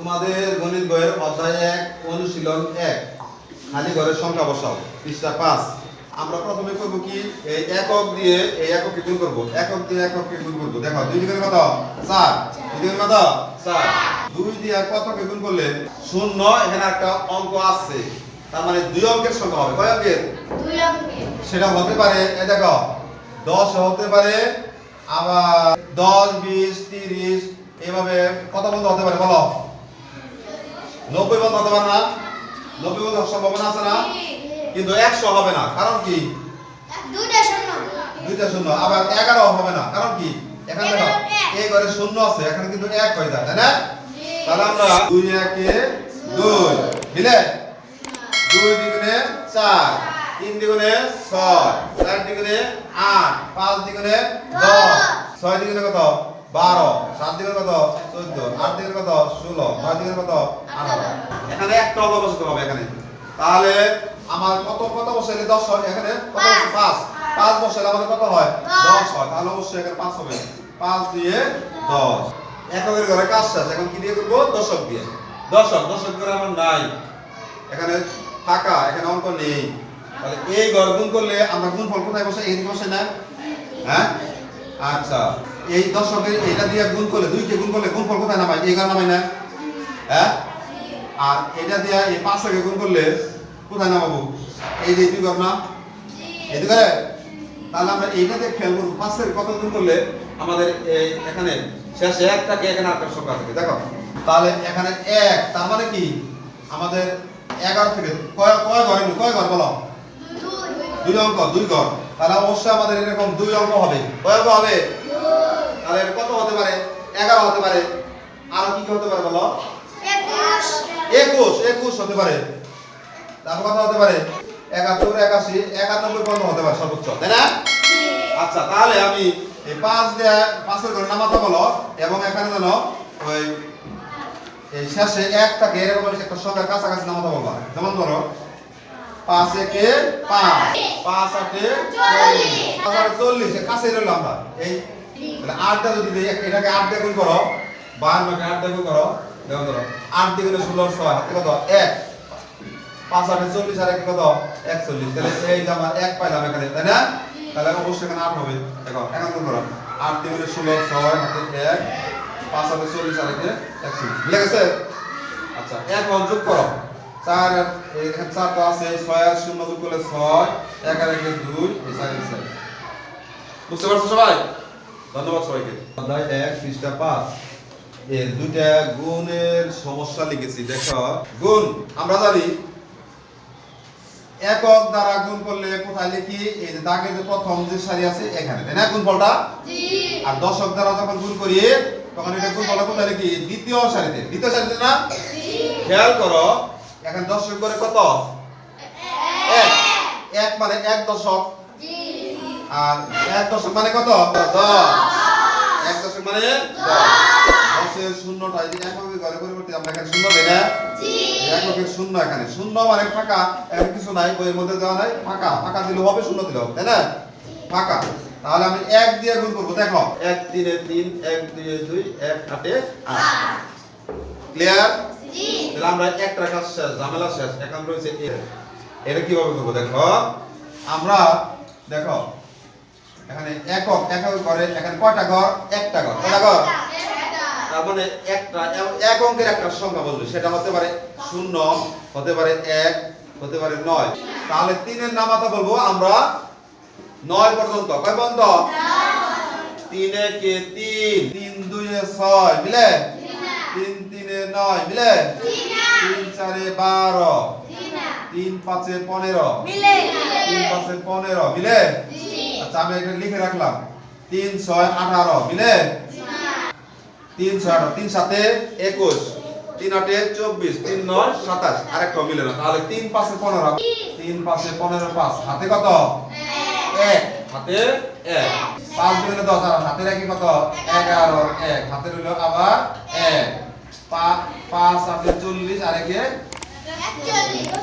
তোমাদের গণিত বইয়ের অধ্যায় এক অনুশীলন এক। খালি ঘরের সংখ্যা বসাও। পৃষ্ঠা পাঁচ। আমরা প্রথমে করব কি? এই একক দিয়ে এই এককে গুণ করব। একক দিয়ে এককে গুণ করব। দেখো দুই দিকের কত? চার। দুই দিকের কত? চার। দুই দিয়ে কতকে গুণ করলে? শূন্য। এখানে একটা অঙ্ক আছে। তার মানে দুই অঙ্কের সংখ্যা হবে। কয় অঙ্কের? দুই অঙ্কের। সেটা হতে পারে এই দেখো দশ হতে পারে আবার দশ বিশ তিরিশ এভাবে কত বন্ধ হতে পারে বলো? নব্বই বন্ধ হতে পারে না? নব্বই হওয়ার সম্ভাবনা আছে না? কিন্তু একশো হবে না কারণ কি? দুইটা শূন্য। আবার এগারো হবে না কারণ কি? এখানে দেখো এই ঘরে শূন্য আছে এখানে কিন্তু এক হয়ে যায় তাই না? তাহলে আমরা দুই একে দুই মিলে দুই দ্বিগুণে চার তিন দ্বিগুণে ছয় চার দ্বিগুণে আট পাঁচ দ্বিগুণে দশ। ছয় দ্বিগুণে কত? বারো সাত দিনের কত? চোদ্দ। আট দ্বিগুণে কত? ষোলো। নয় দ্বিগুণে কত? আঠারো। এখানে একটা অঙ্ক বসাতে হবে এখানে। তাহলে আমার কত কত বসাইলে দশ হয়। এখানে কত বসে? পাঁচ। পাঁচ। বসাইলে আমাদের কত হয়? দশ। হয়। তাহলে অবশ্যই এখানে পাঁচ হবে। পাঁচ দিয়ে দশ। এককের ঘরে কাজ শেষ। এখন কি দিয়ে করব? দশক দিয়ে। দশক। দশক করে আমার নাই। এখানে ফাঁকা। এখানে অঙ্ক নেই। তাহলে এই ঘর গুণ করলে আমরা গুণ ফল কোথায় বসে? এই বসে না? হ্যাঁ? আচ্ছা। এই দশকের এটা দিয়ে গুণ করলে দুইকে গুণ করলে গুণ ফল কোথায় নামাই এই ঘর নামাই না? হ্যাঁ? আর এটা দিয়ে এই পাঁচটাকে গুণ করলে কোথায় নামাবো? এই যে দুই না এই ঘরে তাহলে আমরা এইটাতে খেয়াল করব পাঁচের কত গুণ করলে আমাদের এই এখানে শেষে একটাকে এখানে আটটা সংখ্যা থাকে দেখো। তাহলে এখানে এক তার মানে কি? আমাদের এগারো থেকে কয় কয় ঘর? কয় ঘর বলো? দুই। দুই অঙ্ক দুই ঘর। তাহলে অবশ্যই আমাদের এরকম দুই অঙ্ক হবে। কয় অঙ্ক হবে? তাহলে কত হতে পারে? এগারো হতে পারে। আর কি কি হতে পারে বলো? একুশ। একুশ হতে পারে। তারপর কত হতে পারে? একাত্তর একাশি একানব্বই পর্যন্ত হতে পারে সর্বোচ্চ তাই না? আচ্ছা তাহলে আমি এই পাঁচ দিয়ে পাঁচের ঘরে নামাতে বলো এবং এখানে যেন ওই এই শেষে এক থাকে এরকম একটা সংখ্যার কাছাকাছি নামাতে বলবা। যেমন ধরো পাঁচ একে পাঁচ পাঁচ আটে চল্লিশ। কাছে রইল আমরা। এই তাহলে আটটা যদি এটাকে আট দিয়ে গুণ করো, বাহান্নকে আট দিয়ে গুণ করো যেমন ধরো, আট দিয়ে ষোলো, ছয় হাতে কত? এক। পাঁচ আটে চল্লিশ আর এক কত? একচল্লিশ। তাহলে এই যে আমার এক পাইলাম এখানে, তাই না? তাহলে অবশ্যই এখানে আট হবে। দেখো, এখন গুণ করো। আট দিয়ে গুণে ষোলো, ছয়, হাতে এক। পাঁচ আটে চল্লিশ আর একে একচল্লিশ। বুঝে গেছে? আচ্ছা এখন যোগ করো। চার চার তো আছে, ছয় আর শূন্য যোগ করলে ছয়, এক আর একে দুই বুঝতে পারছ সবাই? ধন্যবাদ সবাইকে। অধ্যায় এক পৃষ্ঠা পাঁচ এর দুইটা গুণের সমস্যা লিখেছি দেখো। গুণ আমরা জানি। একক দ্বারা গুণ করলে কোথায় লিখি? এই যে দাগের যে প্রথম যে সারি আছে এখানে তাই না গুণফলটা আর দশক দ্বারা যখন গুণ করি তখন এটা গুণফলটা কোথায় লিখি? দ্বিতীয় সারিতে। দ্বিতীয় সারিতে না? খেয়াল করো এখন দশক করে কত? এক। এক মানে এক দশক। আর এক দশক মানে কত? দশ। এক দশক মানে দশ। দশের শূন্যটা এই যে ঘরে পরিবর্তে আমরা এখানে শূন্য দেই না? জি। এককের শূন্য এখানে। শূন্য মানে ফাঁকা এখানে কিছু নাই বইয়ের মধ্যে দেওয়া নাই ফাঁকা। ফাঁকা দিলে হবে শূন্য দিলে হবে তাই না? ফাঁকা। তাহলে আমি এক দিয়ে গুণ করব দেখো। এক তিনে তিন এক দুই এক আটে আট। ক্লিয়ার জি। তাহলে আমরা একটা কাজ শেষ ঝামেলা শেষ। এখন রয়েছে। এটা কীভাবে করব দেখো? আমরা দেখো এখানে একক একক ঘরে এখানে কয়টা ঘর? একটা ঘর। কয়টা ঘর? তার মানে একটা এক অঙ্কের একটা সংখ্যা বলবে। সেটা হতে পারে শূন্য হতে পারে এক হতে পারে নয়। তাহলে তিনের নামাতা বলব আমরা নয় পর্যন্ত। কয় পর্যন্ত? তিনে কে তিন? তিন দুইয়ে ছয় মিলে? তিন তিনে নয় মিলে? তিন চারে বারো। তিন পাঁচে পনেরো। মিলে। তিন পাঁচে পনেরো মিলে? আচ্ছা আমি এটা লিখে রাখলাম। তিন, ছয়, আঠারো, মিলে? তিন, ছয়, আঠারো, তিন সাতে একুশ, তিন, আটে, চব্বিশ, তিন, নয়, সাতাশ। আরেকটা মিলে না, তাহলে তিন, পাঁচে পনেরো। তিন, পাঁচে পনেরো, পাঁচ। হাতে কত? এক। হাতে এক। পাঁচ দিনে দশ, আর হাতে রাখি কত? এগারো, এক। হাতে রইল আবার এক। পাঁচ, আটে চল্লিশ, আর একে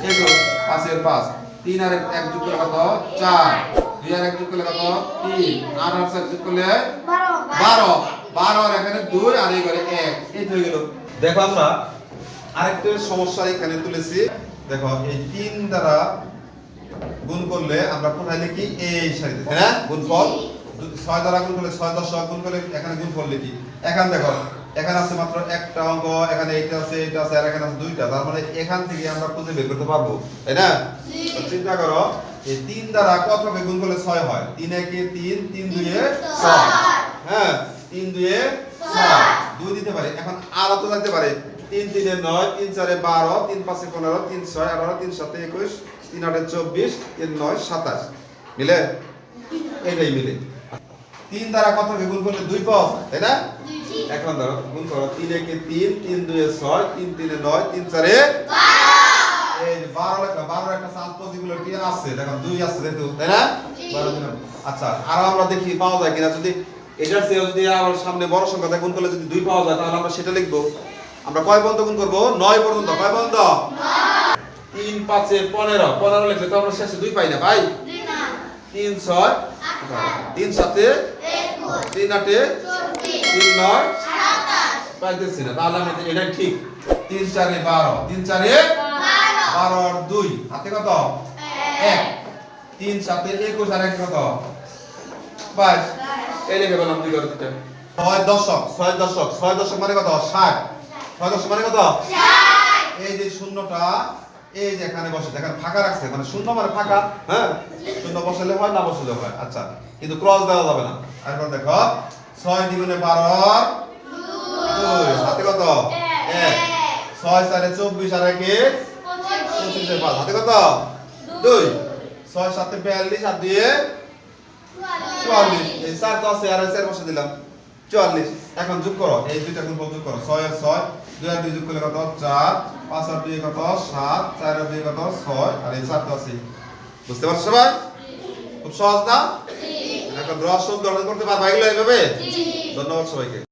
একুশ। পাঁচের পাঁচ। তিন আর এক- করলে কত? চার। দুই আর এক যোগ করলে কত? তিন। আট আর চার যোগ করলে? বারো। বারো। বারো আর এখানে দুই আর এই করে এক। এই হয়ে গেল। দেখো আমরা আরেকটা সমস্যা এখানে তুলেছি। দেখো এই তিন দ্বারা গুণ করলে আমরা কোথায় লিখি? এই সারিতে তাই না? গুণফল। ছয় দ্বারা গুণ করলে ছয় দশ গুণ করলে এখানে গুণফল লিখি। এখানে দেখো এখানে আছে মাত্র একটা অঙ্ক এখানে এইটা আছে এটা আছে আর এখানে আছে দুইটা। তার মানে এখান থেকে আমরা খুঁজে বের করতে পারব তাই না? চিন্তা করো এই তিন দ্বারা কত হবে? গুণ করলে ছয় হয়। তিন একে তিন তিন দুইয়ে ছয়। হ্যাঁ তিন দুইয়ে ছয়। দুই দিতে পারে। এখন আর তো জানতে পারে। তিন তিনে নয় তিন চারে বারো তিন পাঁচে পনেরো তিন ছয় আঠারো তিন সাতে একুশ তিন আটে চব্বিশ তিন নয় সাতাশ। মিলে? এটাই মিলে। তিন দ্বারা কত হবে? গুণ করলে দুই পাওয়া যায়, তাই না? এখন ধরো গুণ করো। তিন একে তিন তিন দুয়ে ছয় তিন তিনে নয় তিন চারে এই যে বারো লেখা বারো একটা চান্স পসিবিলিটি আছে? দেখো দুই আছে তাই না? দিন আচ্ছা আর আমরা দেখি পাওয়া যায় কিনা। যদি এটার চেয়ে যদি আমার সামনে বড় সংখ্যা গুণ করলে যদি দুই পাওয়া যায় তাহলে আমরা সেটা লিখব। আমরা কয় পর্যন্ত গুণ করব? নয় পর্যন্ত কয় পর্যন্ত? তিন পাঁচে পনেরো। পনেরো লিখলে তো আমরা শেষে দুই পাই না ভাই? তিন ছয়? তিন সাতে? তিন আটে? তিন নয়? পাইতেছি না তাহলে আমি এটাই ঠিক। তিন চারে বারো। তিন চারে বারো আর দুই হাতে কত? এক। তিন সাতে একুশ আর এক কত? বাইশ। এই লিখে পেলাম দুই করে দিতে। ছয় দশক ছয় দশক ছয় দশক মানে কত? ষাট। ছয় দশক মানে কত? এই যে শূন্যটা এই যে এখানে বসে দেখেন ফাঁকা রাখছে। মানে শূন্য মানে ফাঁকা হ্যাঁ? শূন্য বসালে হয় না বসালে হয়। আচ্ছা কিন্তু ক্রস দেওয়া যাবে না। এরপর দেখো ছয় দ্বিগুণে বারো দুই। হাতে কত? এক। ছয় চারে চব্বিশ আর একে পঁচিশে পাঁচ। হাতে কত? দুই। ছয় সাতে বিয়াল্লিশ আর দুয়ে চুয়াল্লিশ। এই চার আর চার বসে দিলাম। চুয়াল্লিশ। এখন যোগ করো। এই দুইটা গুণ যোগ করো। ছয় আর ছয়। দুই আর দুই যোগ করলে কত? চার। পাঁচ আর দুই কত? সাত। চার আর দুই কত? ছয়। আর এই চার তো বুঝতে পারছ সবাই? খুব সহজ না? এখন রস গঠন করতে পারবা এগুলো এইভাবে? ধন্যবাদ সবাইকে।